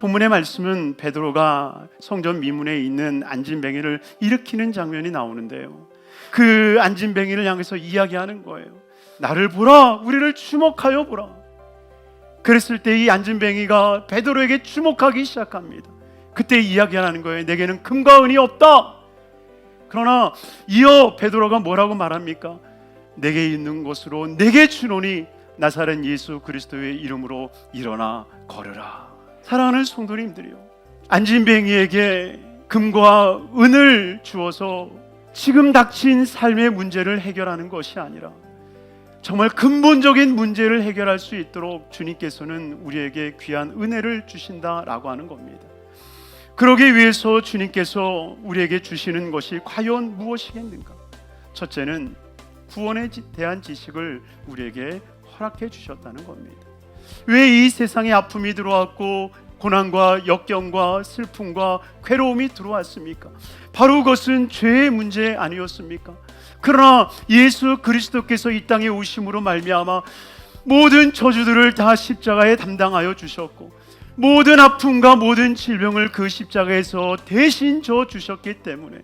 본문의 말씀은 베드로가 성전 미문에 있는 안진뱅이를 일으키는 장면이 나오는데요. 그 안진뱅이를 향해서 이야기하는 거예요. 나를 보라, 우리를 주목하여 보라. 그랬을 때 이 안진뱅이가 베드로에게 주목하기 시작합니다. 그때 이야기하는 거예요. 내게는 금과 은이 없다. 그러나 이어 베드로가 뭐라고 말합니까? 내게 있는 것으로 내게 주노니 나사렛 예수 그리스도의 이름으로 일어나 걸으라. 사랑하는 성도님들이요. 안진뱅이에게 금과 은을 주어서 지금 닥친 삶의 문제를 해결하는 것이 아니라 정말 근본적인 문제를 해결할 수 있도록 주님께서는 우리에게 귀한 은혜를 주신다라고 하는 겁니다. 그러기 위해서 주님께서 우리에게 주시는 것이 과연 무엇이겠는가? 첫째는 구원에 지- 대한 지식을 우리에게 허락해 주셨다는 겁니다. 왜 이 세상에 아픔이 들어왔고 고난과 역경과 슬픔과 괴로움이 들어왔습니까? 바로 그것은 죄의 문제 아니었습니까? 그러나 예수 그리스도께서 이 땅에 오심으로 말미암아 모든 저주들을 다 십자가에 담당하여 주셨고 모든 아픔과 모든 질병을 그 십자가에서 대신 져 주셨기 때문에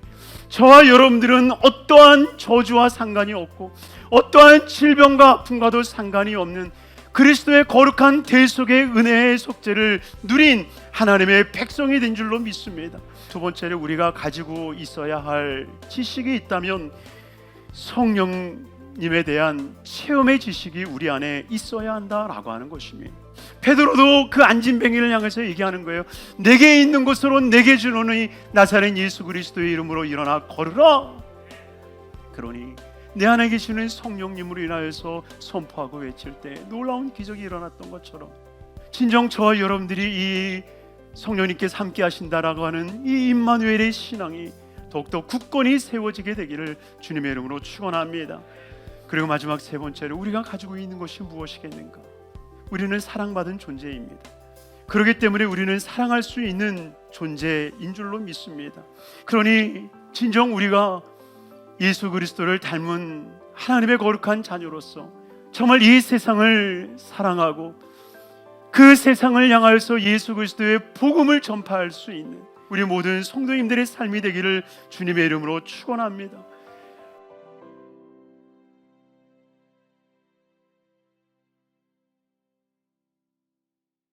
저와 여러분들은 어떠한 저주와 상관이 없고 어떠한 질병과 아픔과도 상관이 없는 그리스도의 거룩한 대 속의 은혜의 속죄를 누린 하나님의 백성이 된 줄로 믿습니다. 두 번째로 우리가 가지고 있어야 할 지식이 있다면 성령님에 대한 체험의 지식이 우리 안에 있어야 한다라고 하는 것입니다. 베드로도 그 안진뱅이를 향해서 얘기하는 거예요. 내게 있는 것으로 내게 주노니 나사렛 예수 그리스도의 이름으로 일어나 걸으라. 그러니 내 안에 계시는 성령님으로 인하여서 선포하고 외칠 때 놀라운 기적이 일어났던 것처럼 진정 저와 여러분들이 이 성령님께서 함께 하신다라고 하는 이 임마누엘의 신앙이 더욱더 굳건히 세워지게 되기를 주님의 이름으로 축원합니다. 그리고 마지막 세 번째로 우리가 가지고 있는 것이 무엇이겠는가? 우리는 사랑받은 존재입니다. 그렇기 때문에 우리는 사랑할 수 있는 존재인 줄로 믿습니다. 그러니 진정 우리가 예수 그리스도를 닮은 하나님의 거룩한 자녀로서 정말 이 세상을 사랑하고 그 세상을 향하여서 예수 그리스도의 복음을 전파할 수 있는 우리 모든 성도님들의 삶이 되기를 주님의 이름으로 축원합니다.